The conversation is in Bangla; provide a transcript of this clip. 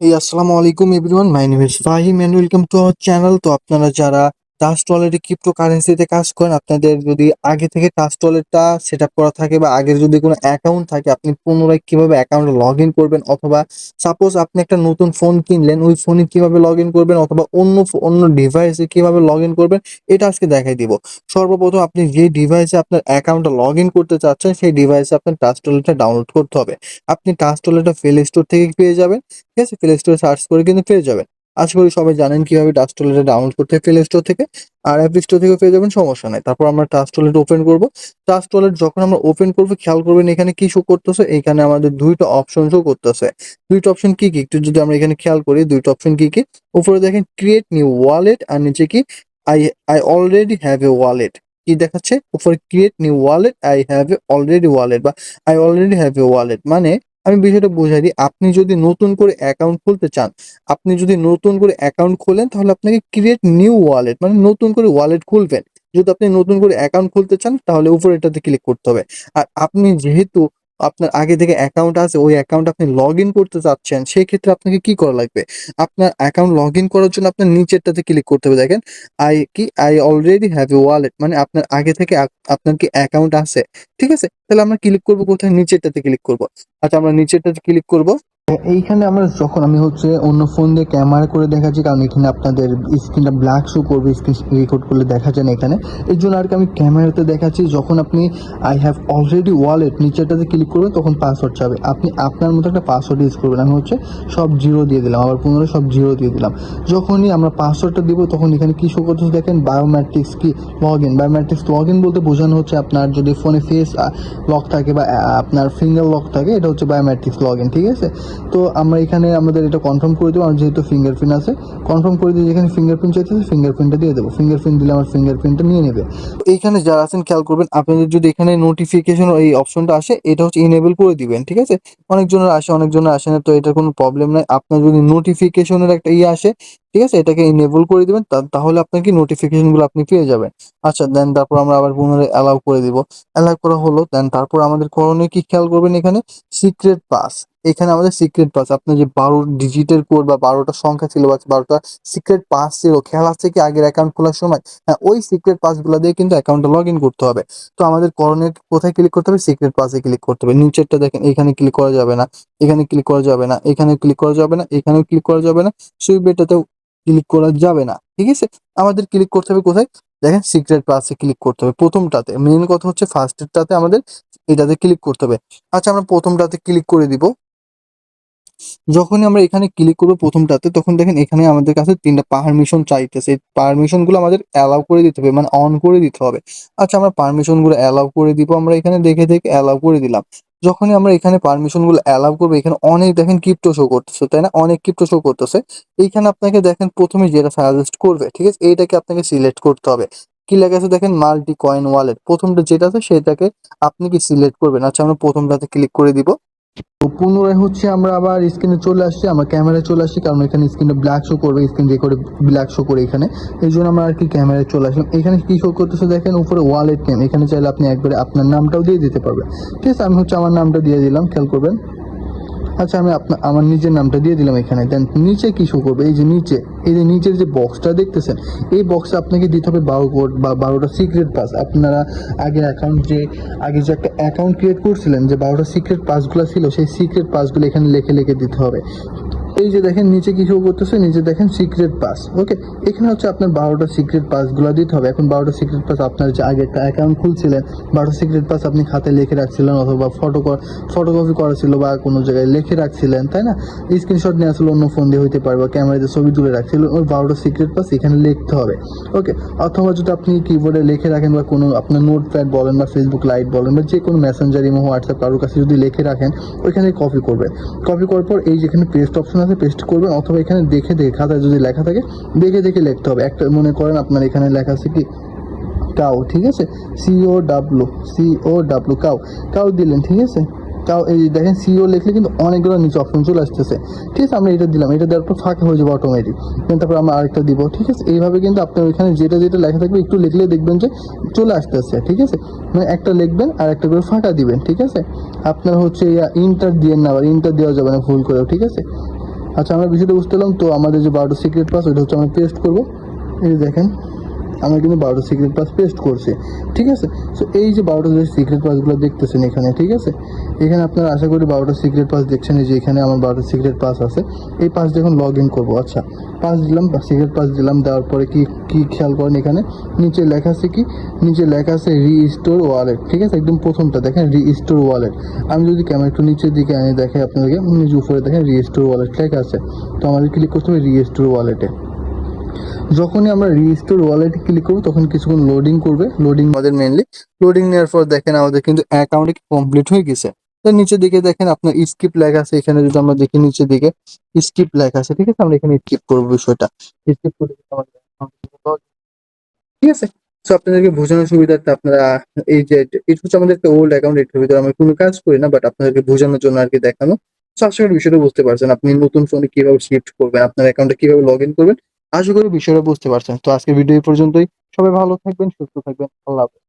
এই আসসালামু আলাইকুম everyone my name is Fahim and welcome to our channel তো আপনারা যারা ট্রাস্ট ওয়ালেটে ক্রিপ্টো কারেন্সিতে কাজ করেন, আপনাদের যদি আগে থেকে ট্রাস্ট ওয়ালেটটা সেট আপ করা থাকে বা আগের যদি কোনো অ্যাকাউন্ট থাকে, আপনি পুনরায় কীভাবে অ্যাকাউন্টে লগ ইন করবেন? অথবা সাপোজ আপনি একটা নতুন ফোন কিনলেন, ওই ফোনে কীভাবে লগ ইন করবেন? অথবা অন্য অন্য ডিভাইসে কীভাবে লগ ইন করবেন? এটা আজকে দেখাই দিব। সর্বপ্রথম আপনি যে ডিভাইসে আপনার অ্যাকাউন্টটা লগ ইন করতে চাচ্ছেন, সেই ডিভাইসে আপনার ট্রাস্ট ওয়ালেটটা ডাউনলোড করতে হবে। আপনি ট্রাস্ট ওয়ালেটটা প্লে স্টোর থেকে পেয়ে যাবেন। ঠিক আছে? প্লে স্টোরে সার্চ করে কিন্তু পেয়ে যাবেন। আশা করি সবাই জানেন কীভাবে টাস্টলেটে ডাউনলোড করতে প্লে স্টোর থেকে। আর অ্যাপ স্টোর থেকে পেয়ে যাবেন, সমস্যা নাই। তারপর আমরা টাস্টলেট ওপেন করব। টাস্টলেট যখন আমরা ওপেন করব, খেয়াল করবেন এখানে কি শো করতেছে? এখানে আমাদের দুইটা অপশন শো করতেছে। দুইটা অপশন কি কি? একটু যদি আমরা এখানে খেয়াল করি, দুইটা অপশন কি কি? উপরে দেখেন ক্রিয়েট নিউ ওয়ালেট আর নিচে কি? I I already have a wallet কি দেখাচ্ছে? উপরে create new wallet I have a already wallet বা I already have a wallet মানে আমি বিষয়টা বোঝাই দিই। আপনি যদি নতুন করে অ্যাকাউন্ট খুলতে চান, আপনি যদি নতুন করে অ্যাকাউন্ট খোলেন, তাহলে আপনাকে ক্রিয়েট নিউ ওয়ালেট মানে নতুন করে ওয়ালেট খুলবেন। যদি আপনি নতুন করে অ্যাকাউন্ট খুলতে চান, তাহলে উপরে এটাতে ক্লিক করতে হবে। আর আপনি যেহেতু আপনার আগে থেকে অ্যাকাউন্ট আছে, ওই অ্যাকাউন্ট আপনি লগ ইন করতে চাচ্ছেন সেই ক্ষেত্রে আপনাকে কি করা লাগবে? আপনার অ্যাকাউন্ট লগ ইন করার জন্য আপনার নিচেরটাতে ক্লিক করতে হবে। দেখেন আই কি? I already have a wallet মানে আপনার আগে থেকে আপনার কি অ্যাকাউন্ট আছে? ঠিক আছে? তাহলে আমরা ক্লিক করব কোথায়? নিচেরটাতে ক্লিক করব। আচ্ছা আমরা নিচেরটাতে ক্লিক করব। এইখানে আমরা যখন আমি হচ্ছে অন্য ফোন দিয়ে ক্যামেরা করে দেখাচ্ছি, কারণ এখানে আপনাদের স্ক্রিনটা ব্ল্যাক শো করবে স্ক্রিন রেকর্ড করলে দেখা যায় না এখানে। এর জন্য আর কি আমি ক্যামেরাতে দেখাচ্ছি, যখন আপনি আই হ্যাভ অলরেডি ওয়ালেট নিচেরটাতে ক্লিক করবেন, তখন পাসওয়ার্ড চাবে। আপনি আপনার মতো একটা পাসওয়ার্ড ইউজ করবেন। আমি হচ্ছে সব জিরো দিয়ে দিলাম, আবার পুনরায় সব জিরো দিয়ে দিলাম। যখনই আমরা পাসওয়ার্ডটা দিব, তখন এখানে কি শো করতেছে দেখেন বায়োমেট্রিক্স কি log in biometrics log in বলতে বোঝানো হচ্ছে আপনার যদি ফোনে ফেস লক থাকে বা আপনার ফিঙ্গার লক থাকে, এটা হচ্ছে বায়োমেট্রিক্স লগ ইন ঠিক আছে? তো আমরা এখানে আমাদের এটা কনফার্ম করে দেবো, আমার যেহেতু ফিঙ্গারপ্রিন্ট আছে কনফার্ম করে দিয়ে যেখানে ফিঙ্গারপ্রিন্ট চাইতেছে ফিঙ্গারপ্রিন্টটা দিয়ে দেবো। ফিঙ্গারপ্রিন্ট দিলে আমার ফিঙ্গারপ্রিন্টটা নিয়ে নেবে। এইখানে যারা আছেন, খেয়াল করবেন, আপনাদের যদি এখানে নোটিফিকেশন এই অপশনটা আসে, এটা হচ্ছে ইনেবল করে দিবেন, ঠিক আছে? অনেকজনের আসে অনেকজনের আসে না, তো এটার কোনো প্রবলেম নাই। আপনার যদি নোটিফিকেশনের একটা ইয়ে আসে, ঠিক আছে? এটাকে ইনেবল করে দিবেন, তা- তাহলে আপনার কি নোটিফিকেশনগুলো আপনি পেয়ে যাবেন। আচ্ছা দেন তারপর আমরা আবার পুনরায় অ্যালাউ করে দিব। অ্যালাউ করা হলো দেন তারপর আমাদের করণীয় কি খেয়াল করবেন এখানে? সিক্রেট পাস এখানে আমাদের সিক্রেট পাস আপনার যে বারো ডিজিটের কোড বা বারোটা সংখ্যা ছিল বা বারোটা সিক্রেট পাস ছিল, খেয়াল আছে কি আগের অ্যাকাউন্ট খোলার সময়? হ্যাঁ ওই সিক্রেট পাসগুলো দিয়ে কিন্তু অ্যাকাউন্টটা লগ ইন করতে হবে। তো আমাদের করণীয় কোথায় ক্লিক করতে হবে? সিক্রেট পাসে ক্লিক করতে হবে। নিচেরটা দেখেন, এখানে ক্লিক করা যাবে না, এখানে ক্লিক করা যাবে না, এখানে ক্লিক করা যাবে না, এখানেও ক্লিক করা যাবে না সুইপ এটাতেও ক্লিক করা যাবে না, ঠিক আছে? আমাদের ক্লিক করতে হবে কোথায়? দেখেন সিক্রেট পাসে ক্লিক করতে হবে প্রথমটাতে। মেন কথা হচ্ছে ফার্স্টেরটাতে আমাদের এটাতে ক্লিক করতে হবে। আচ্ছা আমরা প্রথমটাতে ক্লিক করে দিব। যখনই আমরা এখানে ক্লিক করব প্রথমটাতে, তখন দেখেন এখানে আমাদের কাছে তিনটা পারমিশন চাইতেছে। পারমিশনগুলো আমাদের অ্যালাউ করে দিতে হবে মানে অন করে দিতে হবে। আচ্ছা আমরা পারমিশনগুলো অ্যালাউ করে দিব, আমরা এখানে দেখে দেখে অ্যালাউ করে দিলাম। যখনই আমরা এখানে পারমিশনগুলো অ্যালাউ করব, এখানে অনেক দেখেন ক্রিপ্টো শো করতেছে, তাই না? অনেক ক্রিপ্টো শো করতেছে। এইখানে আপনাকে দেখেন প্রথমে যেটা সাজেস্ট করবে, ঠিক আছে? এইটাকে আপনাকে সিলেক্ট করতে হবে। কি লেখা আছে দেখেন? মাল্টি কয়েন ওয়ালেট প্রথমটা যেটা আছে সেটাকে আপনি কি সিলেক্ট করবেন? আচ্ছা আমরা প্রথমটাতে ক্লিক করে দিব। পুনরায় হচ্ছে আমরা আবার স্ক্রিনে চলে আসছি, আমরা ক্যামেরায় চলে আসছি, কারণ এখানে স্ক্রিনটা ব্ল্যাক শো করবে স্ক্রিন রেকর্ডে ব্ল্যাক শো করে এখানে। এই জন্য আমরা আর কি ক্যামেরায় চলে আসলাম। এখানে কি শো করতেছে দেখেন, উপরে ওয়ালেট নেম এখানে চাইলে আপনি একবারে আপনার নামটাও দিয়ে দিতে পারবেন। ঠিক আছে, আমি হচ্ছে আমার নামটা দিয়ে দিলাম, খেয়াল করবেন। আচ্ছা আমি আপনার আমার নিজের নামটা দিয়ে দিলাম এখানে। দেন নিচে কি করবে? এই যে নিচে, এই যে নিচের যে বক্সটা দেখতেছেন, এই বক্সে আপনাকে দিতে হবে বারো কোড বা বারোটা সিক্রেট পাস আপনারা আগে অ্যাকাউন্ট যে, আগে যে একটা অ্যাকাউন্ট ক্রিয়েট করছিলেন, যে বারোটা সিক্রেট পাসগুলো ছিল, সেই সিক্রেট পাসগুলো এখানে লেখে লেখে দিতে হবে। এই যে দেখেন, নিচে কি শো করতেছে? নিচে দেখেন সিক্রেট পাস ওকে এখানে হচ্ছে আপনার বারোটা সিক্রেট পাসগুলো দিতে হবে। এখন বারোটা সিক্রেট পাস আপনার যে আগে একটা অ্যাকাউন্ট খুলছিলেন, বারোটা সিক্রেট পাস আপনি খাতে লিখে রাখছিলেন অথবা ফটো ফটোকপি করা ছিল বা কোনো জায়গায় লিখে রাখছিলেন, তাই না? স্ক্রিনশট নিয়ে আসলে অন্য ফোন দিয়ে হইতে পারে বা ক্যামেরাতে ছবি তুলে রাখছিলেন ওই বারোটা সিক্রেট পাস এখানে লিখতে হবে ওকে অথবা যদি আপনি কিবোর্ডে লিখে রাখেন বা কোনো আপনার নোট প্যাড বলেন বা ফেসবুক লাইট বলেন বা যে কোনো মেসেঞ্জার ইমো হোয়াটসঅ্যাপ কারোর কাছে যদি লিখে রাখেন, ওইখানে কপি করবেন। কপি করার পর এই যেখানে পেস্ট অপশন আছে পেস্ট করবেন অথবা এখানে দেখে দেখে, খাতায় যদি লেখা থাকে, দেখে দেখে লিখতে হবে। একটা মনে করেন আপনার এখানে লেখা আছে কি? কাউ ঠিক আছে? C O W C O W cow cow দিলেন, ঠিক আছে? কাউ এই দেখেন সিও লিখলে কিন্তু অনেকগুলো নিচে অপশন চলে আসতেছে। ঠিক আছে, আমরা এটা দিলাম। এটা দেওয়ার পর ফাঁকা হয়ে যাবে অটোমেটিক তারপর আমরা আরেকটা দিব, ঠিক আছে? এইভাবে কিন্তু আপনার ওইখানে যেটা যেটা লেখা থাকবে, একটু লিখলে দেখবেন যে চলে আসতেছে, ঠিক আছে? মানে একটা লিখবেন আর একটা করে ফাঁকা দিবেন, ঠিক আছে? আপনার হচ্ছে ইন্টার দিয়ে না আবার ইন্টার দেওয়া যাবে না, ভুল করেও, ঠিক আছে? আচ্ছা আমরা বিষয়টা বুঝতে পেলাম তো আমাদের যে বারোটা সিক্রেট পাস ওইটা হচ্ছে আমরা পেস্ট করব। এই দেখেন আমরা কিন্তু বারোটা সিক্রেট পাস পেস্ট করছি, ঠিক আছে? সো এই যে বারোটা যে সিক্রেট পাসগুলো দেখতেছেন এখানে, ঠিক আছে? এখানে আপনারা আশা করি বারোটা সিক্রেট পাস দেখছেন যে এখানে আমার বারোটা সিক্রেট পাস আছে। এই পাস যখন লগ ইন করব আচ্ছা। পাস দিলাম সিক্রেট পাস দিলাম, দেওয়ার পরে কি কি খেয়াল করেন এখানে? নিচে লেখা আছে কি? নিচে লেখা আছে রিস্টোর ওয়ালেট ঠিক আছে? একদম প্রথমটা দেখেন রিস্টোর ওয়ালেট আমি যদি ক্যামেরা একটু নিচের দিকে আনি, দেখাই আপনাদেরকে, নিচে উপরে দেখেন রিস্টোর ওয়ালেট লেখা আছে। তো আমাদের ক্লিক করতে হবে রিস্টোর ওয়ালেটে যখনই আমরা রিস্টোর ওয়ালেটে ক্লিক করব, তখন কিছুক্ষণ লোডিং করবে। লোডিং আমাদের মেনলি লোডিং নেওয়ার পর দেখেন আমাদের কিন্তু অ্যাকাউন্টে কমপ্লিট হয়ে গেছে। তো নিচের দিকে দেখেন আপনার স্কিপ লেখা আছে। এখানে যদি আমরা দেখি নিচের দিকে স্কিপ লেখা আছে। ঠিক আছে? আমরা এখানে স্কিপ করব বিষয়টা। স্কিপ করে ঠিক আছে? তো আপনাদেরকে বোঝানোর সুবিধার্থে আপনারা এই যে এটা হচ্ছে আমাদের একটা ওল্ড অ্যাকাউন্ট এটার ভিতরে আমরা কোনো কাজ করি না বাট আপনাদেরকে বোঝানোর জন্য আর কি দেখানো। তো আশা করি বিষয়টা বুঝতে পারছেন। আপনি নতুন ফোনে কীভাবে শিফট করবেন, আপনার অ্যাকাউন্টে কীভাবে লগ ইন করবেন আশা করি বিষয়টা বুঝতে পারছেন। তো আজকের ভিডিও পর্যন্তই। সবাই ভালো থাকবেন, সুস্থ থাকবেন। আল্লাহ হাফেজ।